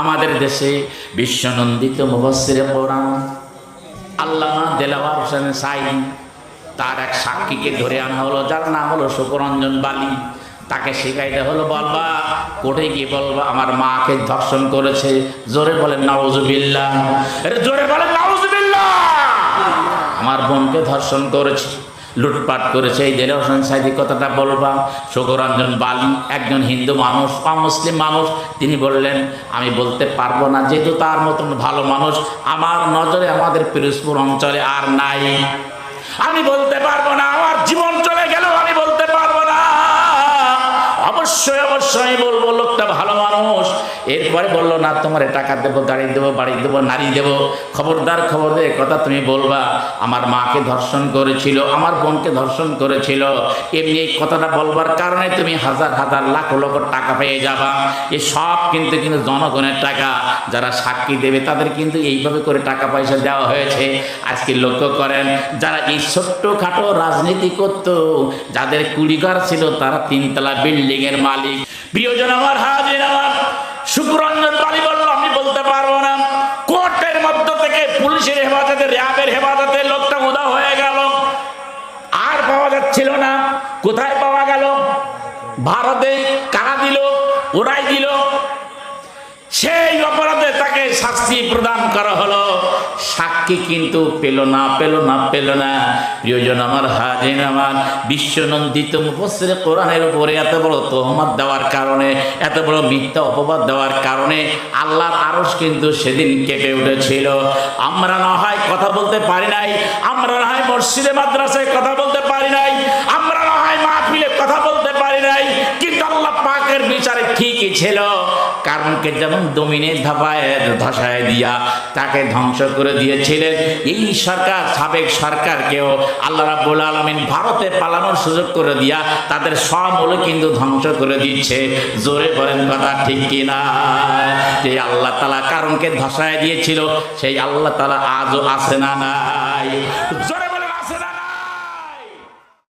আমাদের দেশে বিশ্বনন্দিত মুবসিরে কোরআন, আল্লামা দেলাওয়ার হোসেন সাইন, তার এক সাক্ষীকে ধরে আনা হলো, যার নাম হলো সুকরঞ্জন বালি। তাকে শিখাইতে হলো, বলবা কোর্টে গিয়ে বলবা, আমার মাকে ধর্ষণ করেছে। জোরে বলেন নাউজুবিল্লাহ জোরে বলেন নাউজুবিল্লাহ আমার বোনকে ধর্ষণ করেছে। লুটপাট করেছে, এই দেলে হোসেন সাইদি কথাটা বলবা। শোকরঞ্জন বালি, একজন হিন্দু মানুষ, অমুসলিম মানুষ, তিনি বললেন, আমি বলতে পারব না, যেহেতু তার মতন ভালো মানুষ, আমার নজরে আমাদের পিরোজপুর অঞ্চলে আর নাই। আমি বলতে পারব না, আমার জীবন চলে গেলেও আমি বলতে পারব না। অবশ্যই অবশ্যই বলব, লোকটা ভালো মানুষ এরপরে বলল, না, তোমার টাকা দেবো, গাড়ি দেবো, বাড়ি দেবো, নারী দেবো। খবরদার খবর দে কথা তুমি বলবা। আমার মাকে ধর্ষণ করেছিল, আমার বোনকে ধর্ষণ করেছিল। এমনি এই কথাটা বলবার কারণে তুমি হাজার হাজার, লাখ, লক্ষ টাকা পেয়ে যাবা। এ সব কিন্তু কিন্তু জনগণের টাকা। যারা সাক্ষী দেবে, তাদের কিন্তু এইভাবে করে টাকা পয়সা দেওয়া হয়েছে। আজকে লক্ষ্য করেন, যারা এই ছোট্টখাটো রাজনীতি করত, যাদের কুড়িঘর ছিল, তারা তিনতলা বিল্ডিং এর মালিক। প্রিয়জন আমার হাজির আমার শুক্রঞ্জন বাড়ি বলল আমি বলতে পারব না। কোর্টের মধ্য থেকে পুলিশের হেফাজতে, র্যাবের হেফাজতে লোকটা উদা হয়ে গেল। আর পাওয়া যাচ্ছিল না। কোথায় পাওয়া গেল? ভারতে কারা দিল? ওরাই দিল? সেই অপরাধে তাকে শাস্তি প্রদান করা হলো। সাক্ষী কিন্তু পেল না পেল না পেল না। প্রিয়জন আমার হাজিন আমার, বিশ্বনন্দিত মুফসির কোরআনের উপরে এত বড় তহমত দেওয়ার কারণে, এত বড় মিথ্যা অপবাদ দেওয়ার কারণে আল্লাহর আরস কিন্তু সেদিন কেঁপে উঠেছিল। আমরা না হয় কথা বলতে পারি নাই, আমরা না হয় মসজিদে, মাদ্রাসায় কথা বলতে পারি নাই, আমরা না হয় মাহফিলে কথা বলতে পারি নাই, কিন্তু আল্লাহ পাকের বিচারে ঠিকই ছিল। কারণকে যেমন দমিনে ধাপায়, ধসায় দিয়া তাকে ধ্বংস করে দিয়েছিলেন। এই সরকার, সাবেক সরকারকেও আল্লাহ রাব্বুল আলমিন ভারতে পালানোর সুযোগ করে দিয়া তাদের সমূল কিন্তু ধ্বংস করে দিচ্ছে। জোরে বলেন কথা ঠিক কিনা? যে আল্লাহ তালা কারণকে ধসায় দিয়েছিল, সেই আল্লাহ তালা আজও আছে না নাই? জোরে